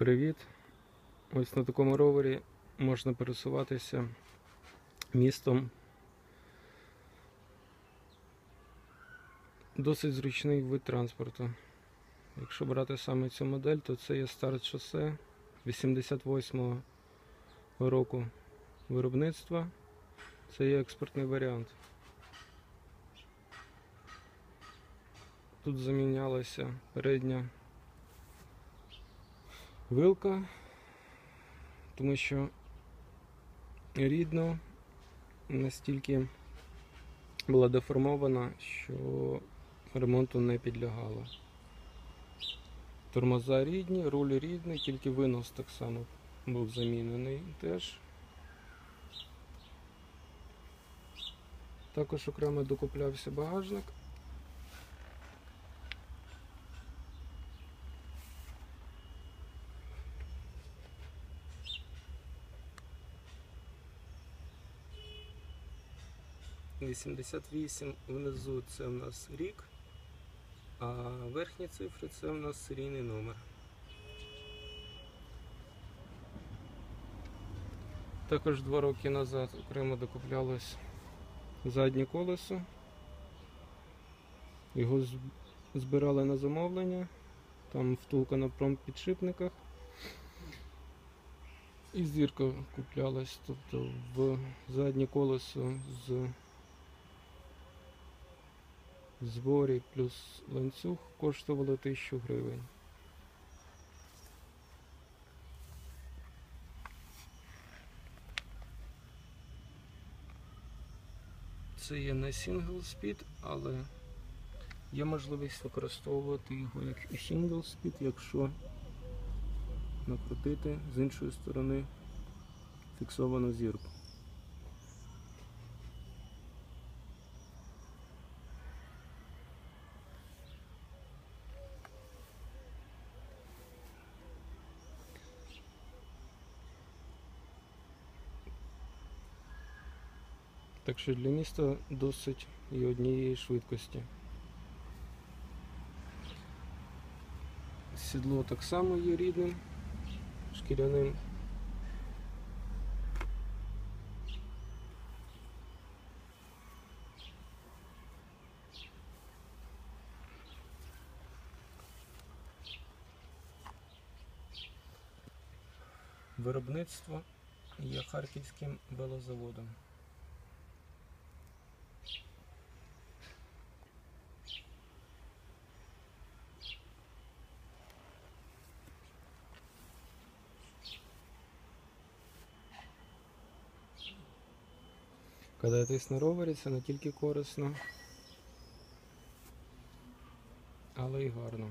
Привіт! Ось на такому ровері можна пересуватися містом. Досить зручний вид транспорту. Якщо брати саме цю модель, то це є старт шосе 88-го року виробництва. Це є експортний варіант. Тут замінялася передня вилка, тому що рідно настільки була деформована, що ремонту не підлягало. Тормоза рідні, руль рідний, тільки винос так само був замінений теж. Також окремо докуплявся багажник. Вісімдесят вісім внизу це в нас рік, а верхні цифри це в нас серійний номер. Також два роки назад окремо докуплялось заднє колесо. Його збирали на замовлення. Там втулка на промпідшипниках. І зірка куплялась, тобто в заднє колесо з зборі плюс ланцюг коштувало 1000 гривень. Це є не сингл спід, але є можливість використовувати його як і сингл спід, якщо накрутити з іншої сторони фіксовану зірку. Так що для міста досить і однієї швидкості. Сідло так само є рідним, шкіряним. Виробництво є харківським велозаводом. Кататись на ровері це не тільки корисно, але й гарно.